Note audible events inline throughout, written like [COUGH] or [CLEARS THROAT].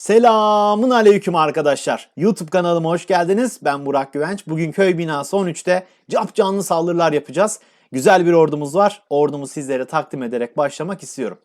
Selamun aleyküm arkadaşlar. YouTube kanalıma hoş geldiniz. Ben Burak Güvenç. Bugün köy binası 13'te cap canlı saldırılar yapacağız. Güzel bir ordumuz var. Ordumu sizlere takdim ederek başlamak istiyorum.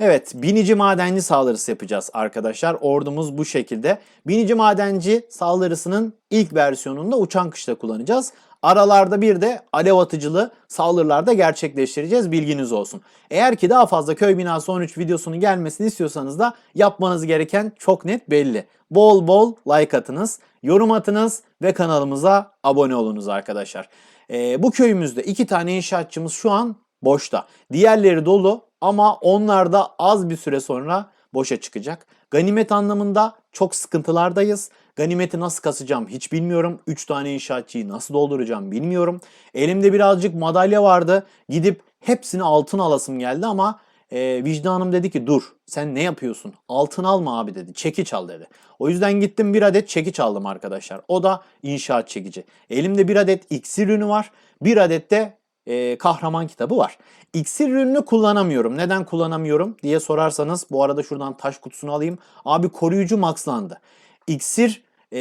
Evet, binici madenci saldırısı yapacağız arkadaşlar. Ordumuz bu şekilde. Binici madenci saldırısının ilk versiyonunda uçan kışla kullanacağız. Aralarda bir de alev atıcılı saldırılarda gerçekleştireceğiz. Bilginiz olsun. Eğer ki daha fazla köy binası 13 videosunun gelmesini istiyorsanız da yapmanız gereken çok net belli. Bol bol like atınız, yorum atınız ve kanalımıza abone olunuz arkadaşlar. Ee, bu köyümüzde iki tane inşaatçımız şu an boşta. Diğerleri dolu ama onlar da az bir süre sonra boşa çıkacak. Ganimet anlamında çok sıkıntılardayız. Ganimeti nasıl kasacağım hiç bilmiyorum. 3 tane inşaatçıyı nasıl dolduracağım bilmiyorum. Elimde birazcık madalya vardı. Gidip hepsini altın alasım geldi ama e, vicdanım dedi ki dur sen ne yapıyorsun? Altın alma abi dedi. Çekiç al dedi. O yüzden gittim bir adet çekiç aldım arkadaşlar. O da inşaat çekici. Elimde bir adet iksir ürünü var. Bir adet de e, kahraman kitabı var. İksir ürününü kullanamıyorum. Neden kullanamıyorum diye sorarsanız bu arada şuradan taş kutusunu alayım. Abi koruyucu maxlandı. İksir e,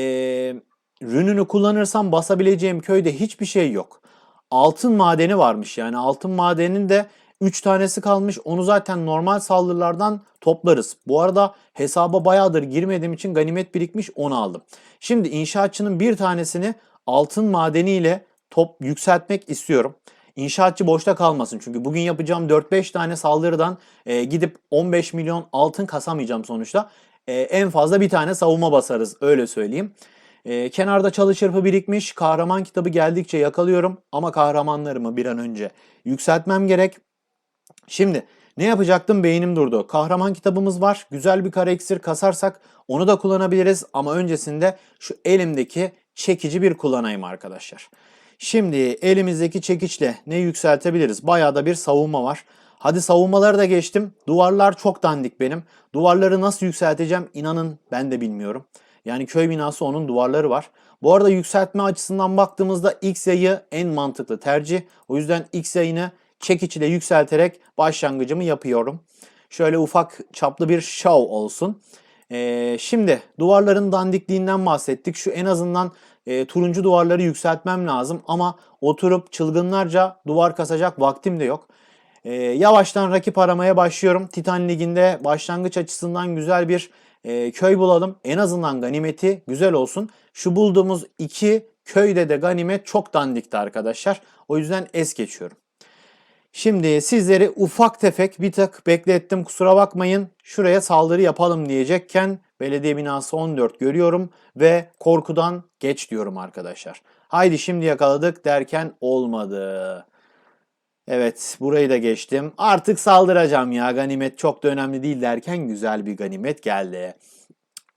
rününü kullanırsam basabileceğim köyde hiçbir şey yok. Altın madeni varmış yani altın madeninin de 3 tanesi kalmış. Onu zaten normal saldırılardan toplarız. Bu arada hesaba bayağıdır girmediğim için ganimet birikmiş onu aldım. Şimdi inşaatçının bir tanesini altın madeniyle top yükseltmek istiyorum. İnşaatçı boşta kalmasın. Çünkü bugün yapacağım 4-5 tane saldırıdan e, gidip 15 milyon altın kasamayacağım sonuçta. E, en fazla bir tane savunma basarız öyle söyleyeyim. E, kenarda çalı çırpı birikmiş. Kahraman kitabı geldikçe yakalıyorum. Ama kahramanlarımı bir an önce yükseltmem gerek. Şimdi ne yapacaktım beynim durdu. Kahraman kitabımız var. Güzel bir kara iksir kasarsak onu da kullanabiliriz. Ama öncesinde şu elimdeki çekici bir kullanayım arkadaşlar. Şimdi elimizdeki çekiçle ne yükseltebiliriz? Bayağı da bir savunma var. Hadi savunmaları da geçtim. Duvarlar çok dandik benim. Duvarları nasıl yükselteceğim inanın ben de bilmiyorum. Yani köy binası onun duvarları var. Bu arada yükseltme açısından baktığımızda X yayı en mantıklı tercih. O yüzden X yayını çekiç ile yükselterek başlangıcımı yapıyorum. Şöyle ufak çaplı bir show olsun. Ee, şimdi duvarların dandikliğinden bahsettik. Şu en azından e, turuncu duvarları yükseltmem lazım ama oturup çılgınlarca duvar kasacak vaktim de yok. E, yavaştan rakip aramaya başlıyorum. Titan Ligi'nde başlangıç açısından güzel bir e, köy bulalım. En azından ganimeti güzel olsun. Şu bulduğumuz iki köyde de ganimet çok dandikti arkadaşlar. O yüzden es geçiyorum. Şimdi sizleri ufak tefek bir tık beklettim kusura bakmayın. Şuraya saldırı yapalım diyecekken belediye binası 14 görüyorum ve korkudan geç diyorum arkadaşlar. Haydi şimdi yakaladık derken olmadı. Evet burayı da geçtim. Artık saldıracağım ya ganimet çok da önemli değil derken güzel bir ganimet geldi.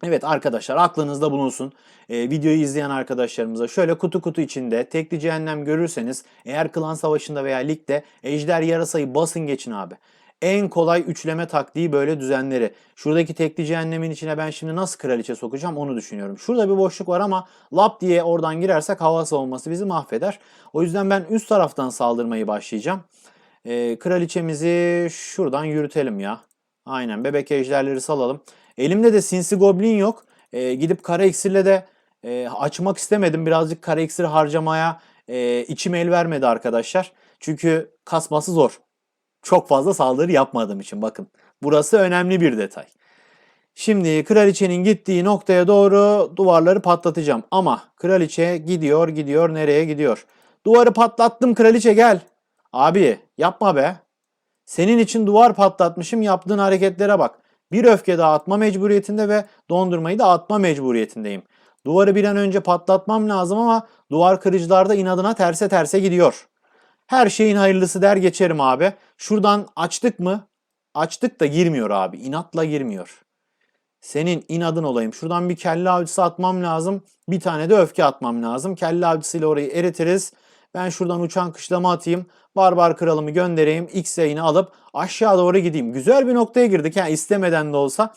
Evet arkadaşlar aklınızda bulunsun. Ee, videoyu izleyen arkadaşlarımıza şöyle kutu kutu içinde tekli cehennem görürseniz eğer klan savaşında veya ligde ejder yarasayı basın geçin abi. En kolay üçleme taktiği böyle düzenleri. Şuradaki tekli cehennemin içine ben şimdi nasıl kraliçe sokacağım onu düşünüyorum. Şurada bir boşluk var ama lap diye oradan girersek hava savunması bizi mahveder. O yüzden ben üst taraftan saldırmayı başlayacağım. Ee, kraliçemizi şuradan yürütelim ya. Aynen bebek ejderleri salalım. Elimde de sinsi goblin yok. Ee, gidip kara iksirle de e, açmak istemedim. Birazcık kara iksir harcamaya e, içim el vermedi arkadaşlar. Çünkü kasması zor. Çok fazla saldırı yapmadığım için bakın. Burası önemli bir detay. Şimdi kraliçenin gittiği noktaya doğru duvarları patlatacağım. Ama kraliçe gidiyor gidiyor nereye gidiyor? Duvarı patlattım kraliçe gel. Abi yapma be. Senin için duvar patlatmışım yaptığın hareketlere bak. Bir öfke dağıtma mecburiyetinde ve dondurmayı da atma mecburiyetindeyim. Duvarı bir an önce patlatmam lazım ama duvar kırıcılar da inadına terse terse gidiyor. Her şeyin hayırlısı der geçerim abi. Şuradan açtık mı? Açtık da girmiyor abi. İnatla girmiyor. Senin inadın olayım. Şuradan bir kelle avcısı atmam lazım. Bir tane de öfke atmam lazım. Kelle avcısıyla orayı eritiriz. Ben şuradan uçan kışlama atayım. Barbar kralımı göndereyim. X yayını alıp aşağı doğru gideyim. Güzel bir noktaya girdik. Yani istemeden de olsa.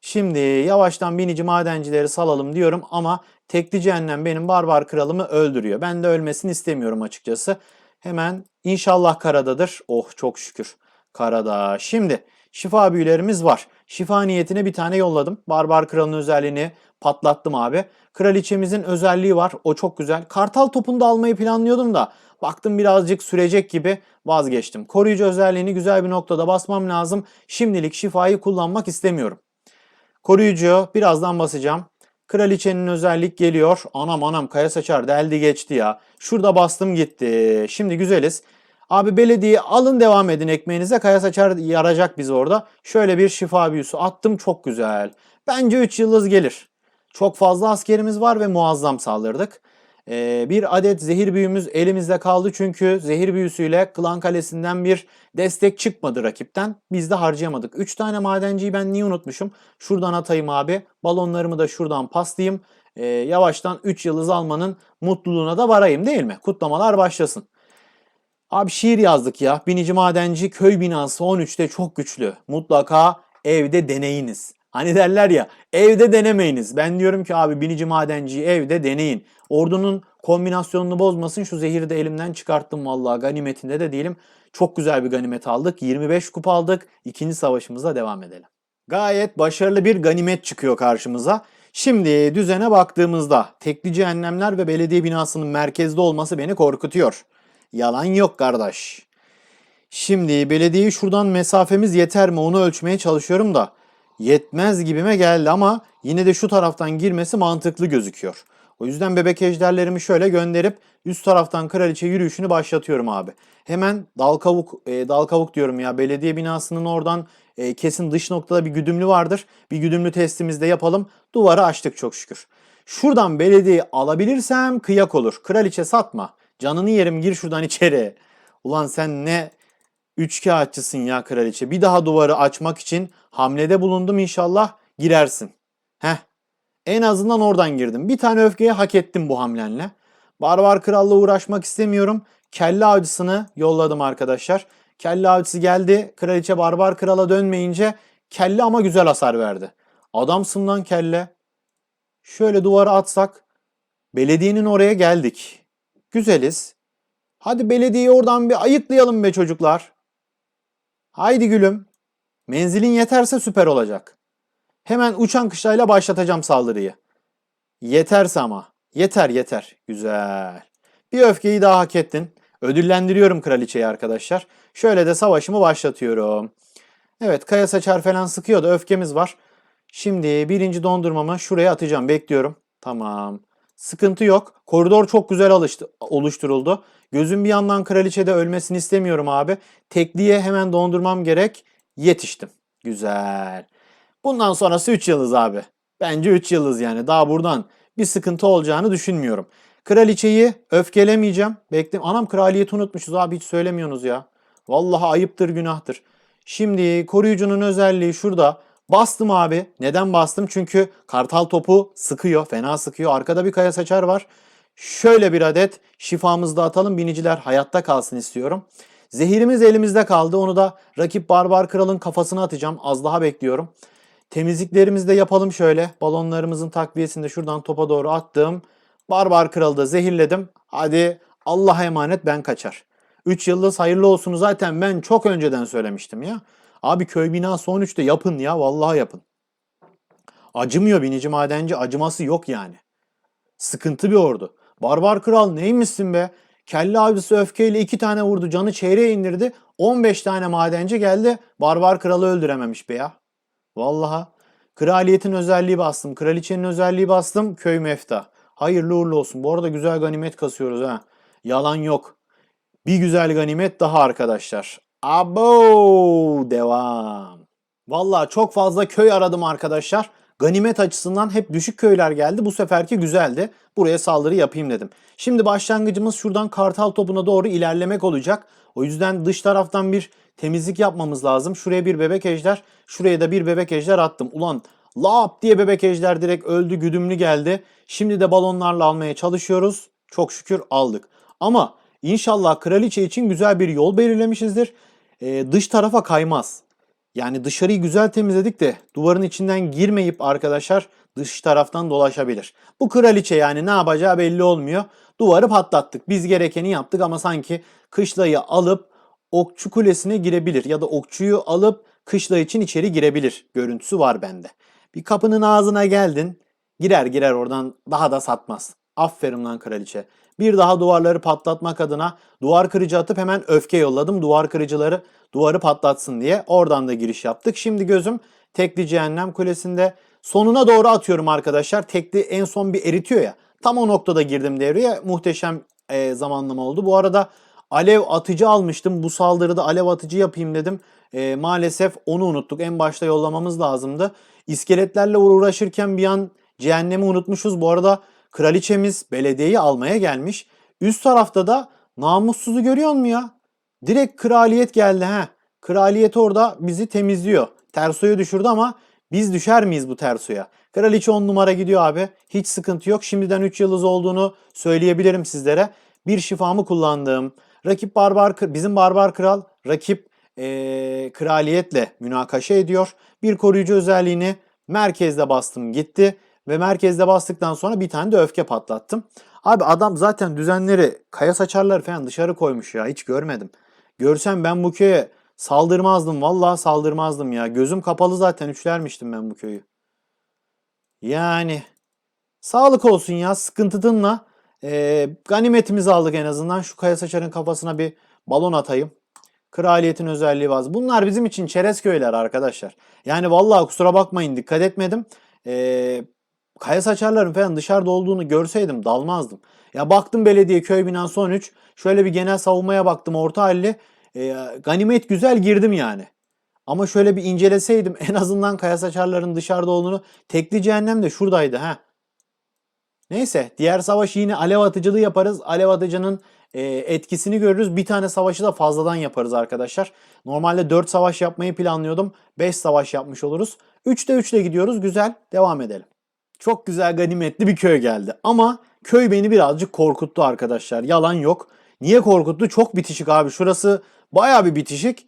Şimdi yavaştan binici madencileri salalım diyorum ama tekli cehennem benim barbar kralımı öldürüyor. Ben de ölmesini istemiyorum açıkçası. Hemen inşallah karadadır. Oh çok şükür karada. Şimdi şifa büyülerimiz var. Şifa niyetine bir tane yolladım. Barbar kralın özelliğini patlattım abi. Kraliçemizin özelliği var. O çok güzel. Kartal topunu da almayı planlıyordum da baktım birazcık sürecek gibi vazgeçtim. Koruyucu özelliğini güzel bir noktada basmam lazım. Şimdilik şifayı kullanmak istemiyorum. Koruyucu birazdan basacağım. Kraliçenin özellik geliyor. Anam anam kaya saçar deldi geçti ya. Şurada bastım gitti. Şimdi güzeliz. Abi belediye alın devam edin ekmeğinize. Kaya saçar yarayacak bizi orada. Şöyle bir şifa büyüsü attım çok güzel. Bence 3 yıldız gelir. Çok fazla askerimiz var ve muazzam saldırdık. Ee, bir adet zehir büyümüz elimizde kaldı çünkü zehir büyüsüyle Klan Kalesi'nden bir destek çıkmadı rakipten. Biz de harcayamadık. 3 tane madenciyi ben niye unutmuşum? Şuradan atayım abi. Balonlarımı da şuradan paslayayım. Ee, yavaştan 3 yıldız almanın mutluluğuna da varayım değil mi? Kutlamalar başlasın. Abi şiir yazdık ya. Binici Madenci köy binası 13'te çok güçlü. Mutlaka evde deneyiniz. Hani derler ya evde denemeyiniz. Ben diyorum ki abi binici madenciyi evde deneyin. Ordunun kombinasyonunu bozmasın. Şu zehiri de elimden çıkarttım vallahi ganimetinde de değilim. Çok güzel bir ganimet aldık. 25 kupa aldık. İkinci savaşımıza devam edelim. Gayet başarılı bir ganimet çıkıyor karşımıza. Şimdi düzene baktığımızda tekli cehennemler ve belediye binasının merkezde olması beni korkutuyor. Yalan yok kardeş. Şimdi belediyeyi şuradan mesafemiz yeter mi onu ölçmeye çalışıyorum da yetmez gibime geldi ama yine de şu taraftan girmesi mantıklı gözüküyor. O yüzden bebek ejderlerimi şöyle gönderip üst taraftan kraliçe yürüyüşünü başlatıyorum abi. Hemen dal kavuk, e, dal kavuk diyorum ya belediye binasının oradan e, kesin dış noktada bir güdümlü vardır. Bir güdümlü testimizde yapalım. Duvarı açtık çok şükür. Şuradan belediyeyi alabilirsem kıyak olur. Kraliçe satma. Canını yerim gir şuradan içeri. Ulan sen ne üçkağıtçısın ya kraliçe. Bir daha duvarı açmak için hamlede bulundum inşallah girersin. Heh. En azından oradan girdim. Bir tane öfkeye hak ettim bu hamlenle. Barbar kralla uğraşmak istemiyorum. Kelle avcısını yolladım arkadaşlar. Kelle avcısı geldi. Kraliçe barbar krala dönmeyince kelle ama güzel hasar verdi. Adamsın lan kelle. Şöyle duvara atsak. Belediyenin oraya geldik. Güzeliz. Hadi belediyeyi oradan bir ayıklayalım be çocuklar. Haydi gülüm. Menzilin yeterse süper olacak. Hemen uçan kışlayla başlatacağım saldırıyı. Yeterse ama. Yeter yeter. Güzel. Bir öfkeyi daha hak ettin. Ödüllendiriyorum kraliçeyi arkadaşlar. Şöyle de savaşımı başlatıyorum. Evet kaya saçar falan sıkıyor da öfkemiz var. Şimdi birinci dondurmamı şuraya atacağım. Bekliyorum. Tamam. Sıkıntı yok. Koridor çok güzel alıştı, oluşturuldu. Gözüm bir yandan kraliçede ölmesini istemiyorum abi. Tekliğe hemen dondurmam gerek. Yetiştim. Güzel. Bundan sonrası 3 yıldız abi. Bence 3 yıldız yani. Daha buradan bir sıkıntı olacağını düşünmüyorum. Kraliçeyi öfkelemeyeceğim. Bekle. Anam kraliyeti unutmuşuz abi hiç söylemiyorsunuz ya. Vallahi ayıptır günahtır. Şimdi koruyucunun özelliği şurada. Bastım abi. Neden bastım? Çünkü kartal topu sıkıyor. Fena sıkıyor. Arkada bir kaya saçar var. Şöyle bir adet şifamızı da atalım. Biniciler hayatta kalsın istiyorum. Zehirimiz elimizde kaldı. Onu da rakip barbar kralın kafasına atacağım. Az daha bekliyorum. Temizliklerimizi de yapalım şöyle. Balonlarımızın takviyesini de şuradan topa doğru attım. Barbar kralı da zehirledim. Hadi Allah'a emanet ben kaçar. 3 yıldız hayırlı olsun zaten ben çok önceden söylemiştim ya. Abi köy binası 13'te yapın ya vallahi yapın. Acımıyor binici madenci acıması yok yani. Sıkıntı bir ordu. Barbar kral neymişsin be? Kelle avcısı öfkeyle iki tane vurdu canı çeyreğe indirdi. 15 tane madenci geldi barbar kralı öldürememiş be ya. Vallaha. Kraliyetin özelliği bastım. Kraliçenin özelliği bastım. Köy mefta. Hayırlı uğurlu olsun. Bu arada güzel ganimet kasıyoruz ha. Yalan yok. Bir güzel ganimet daha arkadaşlar. Abo devam. Vallahi çok fazla köy aradım arkadaşlar. Ganimet açısından hep düşük köyler geldi. Bu seferki güzeldi. Buraya saldırı yapayım dedim. Şimdi başlangıcımız şuradan kartal topuna doğru ilerlemek olacak. O yüzden dış taraftan bir temizlik yapmamız lazım. Şuraya bir bebek ejder, şuraya da bir bebek ejder attım. Ulan lap diye bebek ejder direkt öldü, güdümlü geldi. Şimdi de balonlarla almaya çalışıyoruz. Çok şükür aldık. Ama inşallah kraliçe için güzel bir yol belirlemişizdir. Ee, dış tarafa kaymaz. Yani dışarıyı güzel temizledik de duvarın içinden girmeyip arkadaşlar dış taraftan dolaşabilir. Bu kraliçe yani ne yapacağı belli olmuyor. Duvarı patlattık. Biz gerekeni yaptık ama sanki kışlayı alıp okçu kulesine girebilir ya da okçuyu alıp kışla için içeri girebilir görüntüsü var bende. Bir kapının ağzına geldin. Girer girer oradan daha da satmaz. Aferin lan kraliçe. Bir daha duvarları patlatmak adına duvar kırıcı atıp hemen öfke yolladım. Duvar kırıcıları duvarı patlatsın diye. Oradan da giriş yaptık. Şimdi gözüm tekli cehennem kulesinde. Sonuna doğru atıyorum arkadaşlar. Tekli en son bir eritiyor ya. Tam o noktada girdim devreye. Muhteşem e, zamanlama oldu. Bu arada alev atıcı almıştım. Bu saldırıda alev atıcı yapayım dedim. E, maalesef onu unuttuk. En başta yollamamız lazımdı. İskeletlerle uğraşırken bir an cehennemi unutmuşuz. Bu arada kraliçemiz belediyeyi almaya gelmiş. Üst tarafta da namussuzu görüyor musun ya? Direkt kraliyet geldi ha. Kraliyet orada bizi temizliyor. Terso'yu düşürdü ama biz düşer miyiz bu Terso'ya? Kraliçe 10 numara gidiyor abi. Hiç sıkıntı yok. Şimdiden 3 yıldız olduğunu söyleyebilirim sizlere. Bir şifamı kullandım. Rakip barbar bizim barbar kral rakip eee, kraliyetle münakaşa ediyor. Bir koruyucu özelliğini merkezde bastım gitti ve merkezde bastıktan sonra bir tane de öfke patlattım. Abi adam zaten düzenleri kaya saçarlar falan dışarı koymuş ya hiç görmedim. Görsem ben bu köye saldırmazdım. Vallahi saldırmazdım ya. Gözüm kapalı zaten üçlermiştim ben bu köyü. Yani sağlık olsun ya sıkıntınla. Ee, ganimetimizi aldık en azından. Şu kaya saçarın kafasına bir balon atayım. Kraliyetin özelliği var. Bunlar bizim için çerez köyler arkadaşlar. Yani vallahi kusura bakmayın dikkat etmedim. Ee, kaya saçarların falan dışarıda olduğunu görseydim dalmazdım. Ya baktım belediye köy binası 13. Şöyle bir genel savunmaya baktım orta halli. Ee, ganimet güzel girdim yani. Ama şöyle bir inceleseydim [LAUGHS] en azından kaya saçarların dışarıda olduğunu tekli cehennem de şuradaydı ha. Neyse diğer savaş yine alev atıcılığı yaparız. Alev atıcının e, etkisini görürüz. Bir tane savaşı da fazladan yaparız arkadaşlar. Normalde 4 savaş yapmayı planlıyordum. 5 savaş yapmış oluruz. 3'te 3'le gidiyoruz. Güzel. Devam edelim. Çok güzel ganimetli bir köy geldi. Ama köy beni birazcık korkuttu arkadaşlar. Yalan yok. Niye korkuttu? Çok bitişik abi. Şurası baya bir bitişik.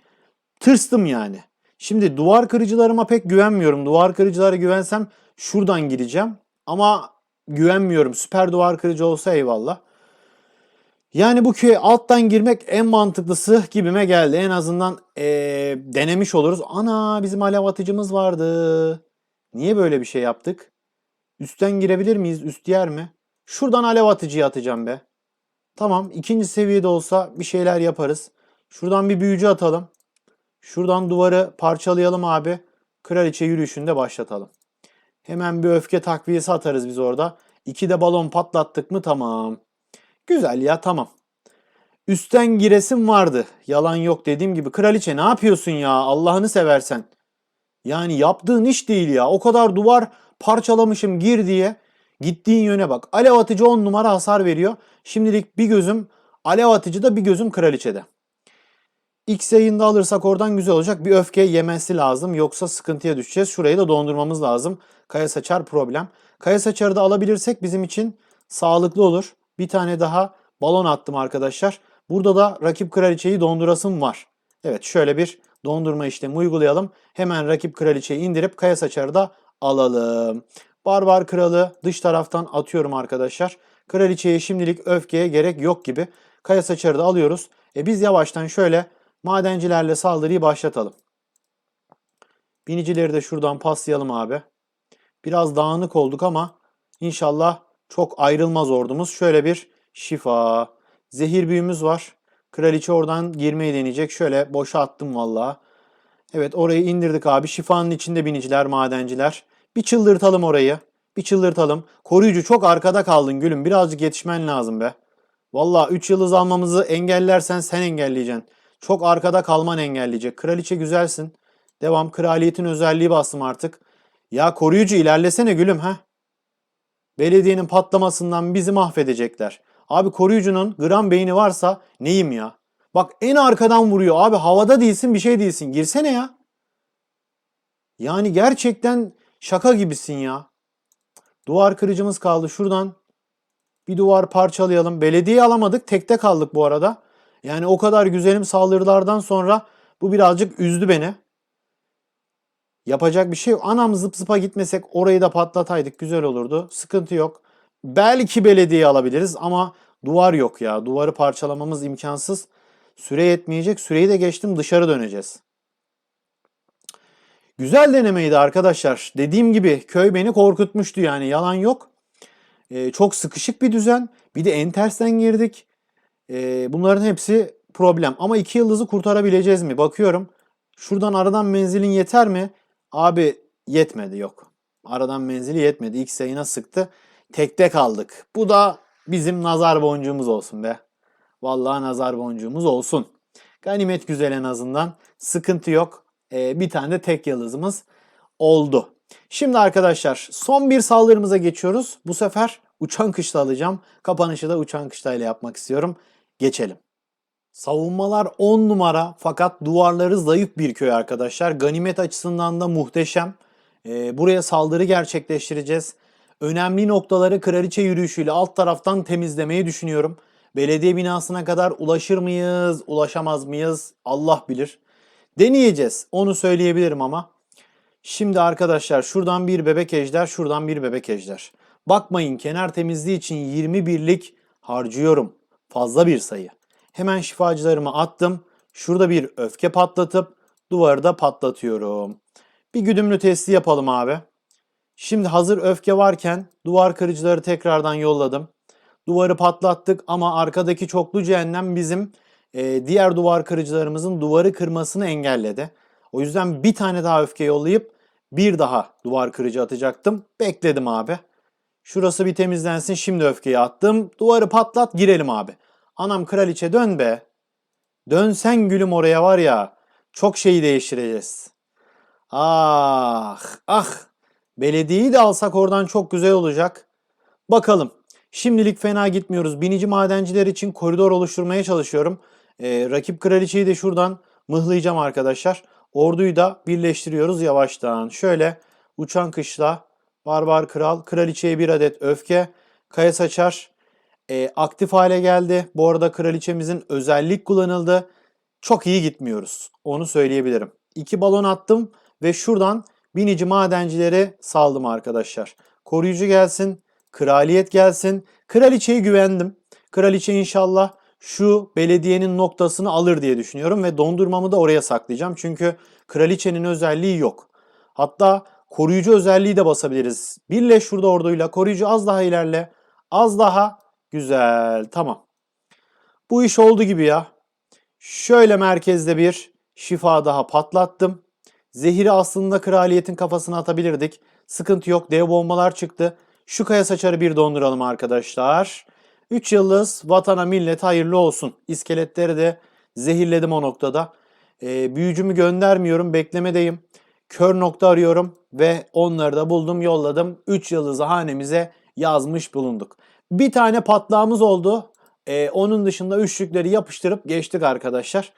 Tırstım yani. Şimdi duvar kırıcılarıma pek güvenmiyorum. Duvar kırıcılara güvensem şuradan gireceğim. Ama güvenmiyorum. Süper duvar kırıcı olsa eyvallah. Yani bu köye alttan girmek en mantıklısı gibime geldi. En azından eee, denemiş oluruz. Ana bizim alev atıcımız vardı. Niye böyle bir şey yaptık? Üstten girebilir miyiz? Üst yer mi? Şuradan alev atıcıyı atacağım be. Tamam ikinci seviyede olsa bir şeyler yaparız. Şuradan bir büyücü atalım. Şuradan duvarı parçalayalım abi. Kraliçe yürüyüşünde başlatalım. Hemen bir öfke takviyesi atarız biz orada. İki de balon patlattık mı tamam. Güzel ya tamam. Üstten giresim vardı. Yalan yok dediğim gibi. Kraliçe ne yapıyorsun ya Allah'ını seversen. Yani yaptığın iş değil ya. O kadar duvar parçalamışım gir diye. Gittiğin yöne bak. Alev atıcı 10 numara hasar veriyor. Şimdilik bir gözüm alev atıcıda bir gözüm kraliçede. X yayında alırsak oradan güzel olacak. Bir öfke yemesi lazım. Yoksa sıkıntıya düşeceğiz. Şurayı da dondurmamız lazım. Kaya saçar problem. Kaya saçarı da alabilirsek bizim için sağlıklı olur. Bir tane daha balon attım arkadaşlar. Burada da rakip kraliçeyi dondurasım var. Evet şöyle bir dondurma işlemi uygulayalım. Hemen rakip kraliçeyi indirip kaya saçarı da alalım. Barbar kralı dış taraftan atıyorum arkadaşlar. Kraliçeye şimdilik öfkeye gerek yok gibi. Kaya saçarı da alıyoruz. E biz yavaştan şöyle madencilerle saldırıyı başlatalım. Binicileri de şuradan paslayalım abi. Biraz dağınık olduk ama inşallah çok ayrılmaz ordumuz. Şöyle bir şifa. Zehir büyümüz var. Kraliçe oradan girmeyi deneyecek. Şöyle boşa attım valla. Evet orayı indirdik abi. Şifanın içinde biniciler, madenciler. Bir çıldırtalım orayı. Bir çıldırtalım. Koruyucu çok arkada kaldın gülüm. Birazcık yetişmen lazım be. Valla 3 yıldız almamızı engellersen sen engelleyeceksin. Çok arkada kalman engelleyecek. Kraliçe güzelsin. Devam. Kraliyetin özelliği bastım artık. Ya koruyucu ilerlesene gülüm ha. Belediyenin patlamasından bizi mahvedecekler. Abi koruyucunun gram beyni varsa neyim ya? Bak en arkadan vuruyor. Abi havada değilsin bir şey değilsin. Girsene ya. Yani gerçekten şaka gibisin ya. Duvar kırıcımız kaldı. Şuradan bir duvar parçalayalım. Belediye alamadık. Tekte kaldık bu arada. Yani o kadar güzelim saldırılardan sonra bu birazcık üzdü beni. Yapacak bir şey yok. Anam zıp zıpa gitmesek orayı da patlataydık güzel olurdu. Sıkıntı yok. Belki belediye alabiliriz ama duvar yok ya. Duvarı parçalamamız imkansız. Süre yetmeyecek. Süreyi de geçtim dışarı döneceğiz. Güzel denemeydi arkadaşlar. Dediğim gibi köy beni korkutmuştu yani yalan yok. Ee, çok sıkışık bir düzen. Bir de en tersten girdik. Ee, bunların hepsi problem. Ama iki yıldızı kurtarabileceğiz mi? Bakıyorum. Şuradan aradan menzilin yeter mi? Abi yetmedi yok. Aradan menzili yetmedi. İlk sayına sıktı. Tekte kaldık. Bu da bizim nazar boncuğumuz olsun be. Vallahi nazar boncuğumuz olsun. Ganimet güzel en azından. Sıkıntı yok. Ee, bir tane de tek yıldızımız oldu. Şimdi arkadaşlar son bir saldırımıza geçiyoruz. Bu sefer uçan kışla alacağım. Kapanışı da uçan kışla ile yapmak istiyorum. Geçelim. Savunmalar 10 numara fakat duvarları zayıf bir köy arkadaşlar. Ganimet açısından da muhteşem. Ee, buraya saldırı gerçekleştireceğiz. Önemli noktaları kraliçe yürüyüşüyle alt taraftan temizlemeyi düşünüyorum. Belediye binasına kadar ulaşır mıyız, ulaşamaz mıyız Allah bilir. Deneyeceğiz onu söyleyebilirim ama. Şimdi arkadaşlar şuradan bir bebek ejder, şuradan bir bebek ejder. Bakmayın kenar temizliği için 21'lik harcıyorum. Fazla bir sayı. Hemen şifacılarımı attım. Şurada bir öfke patlatıp duvarı da patlatıyorum. Bir güdümlü testi yapalım abi. Şimdi hazır öfke varken duvar kırıcıları tekrardan yolladım. Duvarı patlattık ama arkadaki çoklu cehennem bizim e, diğer duvar kırıcılarımızın duvarı kırmasını engelledi. O yüzden bir tane daha öfke yollayıp bir daha duvar kırıcı atacaktım. Bekledim abi. Şurası bir temizlensin. Şimdi öfkeyi attım. Duvarı patlat girelim abi. Anam kraliçe dön be. Dönsen gülüm oraya var ya. Çok şeyi değiştireceğiz. Ah ah. Belediyeyi de alsak oradan çok güzel olacak. Bakalım. Şimdilik fena gitmiyoruz. Binici madenciler için koridor oluşturmaya çalışıyorum. Ee, rakip kraliçeyi de şuradan mıhlayacağım arkadaşlar. Orduyu da birleştiriyoruz yavaştan. Şöyle uçan kışla, barbar kral, kraliçeye bir adet öfke, kaya saçar e, aktif hale geldi. Bu arada kraliçemizin özellik kullanıldı. Çok iyi gitmiyoruz. Onu söyleyebilirim. İki balon attım ve şuradan binici madencileri saldım arkadaşlar. Koruyucu gelsin, kraliyet gelsin. Kraliçeye güvendim. Kraliçe inşallah şu belediyenin noktasını alır diye düşünüyorum ve dondurmamı da oraya saklayacağım. Çünkü kraliçenin özelliği yok. Hatta koruyucu özelliği de basabiliriz. Birleş şurada orduyla. Koruyucu az daha ilerle. Az daha. Güzel. Tamam. Bu iş oldu gibi ya. Şöyle merkezde bir şifa daha patlattım. Zehiri aslında kraliyetin kafasına atabilirdik. Sıkıntı yok. Dev bombalar çıktı. Şu kaya saçarı bir donduralım arkadaşlar. 3 yıldız vatana millet hayırlı olsun. İskeletleri de zehirledim o noktada. Ee, büyücümü göndermiyorum. Beklemedeyim. Kör nokta arıyorum ve onları da buldum yolladım. 3 yıldızı hanemize yazmış bulunduk. Bir tane patlağımız oldu. Ee, onun dışında üçlükleri yapıştırıp geçtik arkadaşlar.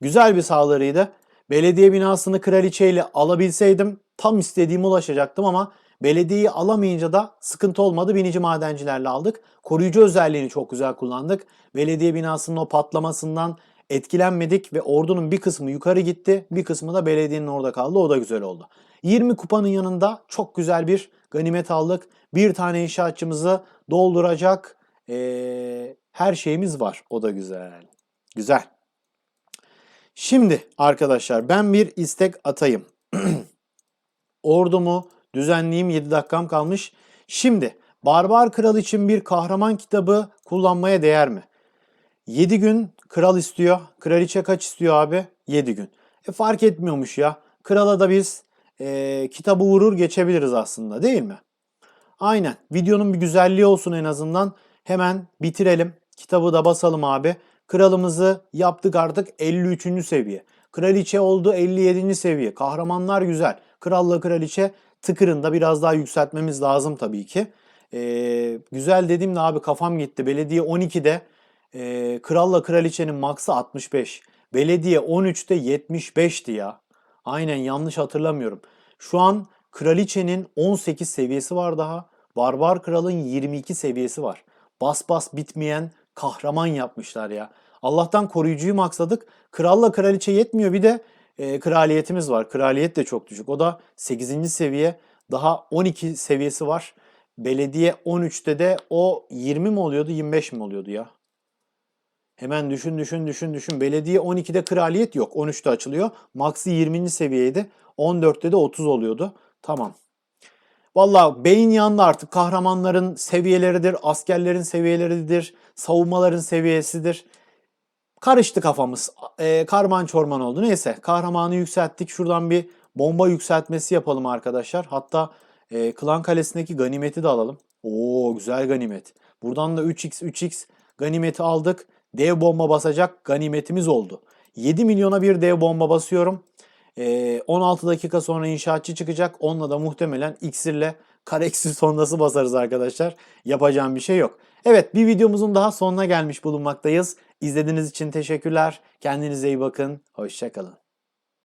Güzel bir saldırıydı. Belediye binasını kraliçeyle alabilseydim tam istediğime ulaşacaktım ama belediyeyi alamayınca da sıkıntı olmadı. Binici madencilerle aldık. Koruyucu özelliğini çok güzel kullandık. Belediye binasının o patlamasından etkilenmedik ve ordunun bir kısmı yukarı gitti. Bir kısmı da belediyenin orada kaldı. O da güzel oldu. 20 kupanın yanında çok güzel bir ganimet aldık. Bir tane inşaatçımızı dolduracak ee, her şeyimiz var. O da güzel. Güzel. Şimdi arkadaşlar ben bir istek atayım. [CLEARS THROAT] Ordumu düzenleyeyim 7 dakikam kalmış. Şimdi Barbar Kral için bir kahraman kitabı kullanmaya değer mi? 7 gün kral istiyor. Kraliçe kaç istiyor abi? 7 gün. E fark etmiyormuş ya. Krala da biz e, kitabı vurur geçebiliriz aslında değil mi? Aynen. Videonun bir güzelliği olsun en azından. Hemen bitirelim. Kitabı da basalım abi. Kralımızı yaptık artık 53. seviye. Kraliçe oldu 57. seviye. Kahramanlar güzel. Kralla kraliçe tıkırında biraz daha yükseltmemiz lazım tabii ki. Ee, güzel dediğimde abi kafam gitti. Belediye 12'de e, kralla kraliçenin maksı 65. Belediye 13'te 75'ti ya. Aynen yanlış hatırlamıyorum. Şu an kraliçenin 18 seviyesi var daha. Barbar kralın 22 seviyesi var. Bas bas bitmeyen kahraman yapmışlar ya. Allah'tan koruyucuyu maksadık. Kralla kraliçe yetmiyor bir de e, kraliyetimiz var. Kraliyet de çok düşük. O da 8. seviye. Daha 12 seviyesi var. Belediye 13'te de o 20 mi oluyordu 25 mi oluyordu ya? Hemen düşün düşün düşün düşün. Belediye 12'de kraliyet yok. 13'te açılıyor. Max'i 20. seviyeydi. 14'te de 30 oluyordu. Tamam. Valla beyin yandı artık. Kahramanların seviyeleridir, askerlerin seviyeleridir, savunmaların seviyesidir. Karıştı kafamız. E, karman çorman oldu. Neyse kahramanı yükselttik. Şuradan bir bomba yükseltmesi yapalım arkadaşlar. Hatta e, Klan Kalesi'ndeki ganimeti de alalım. Oo güzel ganimet. Buradan da 3x 3x ganimeti aldık. Dev bomba basacak ganimetimiz oldu. 7 milyona bir dev bomba basıyorum. Ee, 16 dakika sonra inşaatçı çıkacak. Onunla da muhtemelen iksirle kareksir sondası basarız arkadaşlar. Yapacağım bir şey yok. Evet bir videomuzun daha sonuna gelmiş bulunmaktayız. İzlediğiniz için teşekkürler. Kendinize iyi bakın. Hoşçakalın.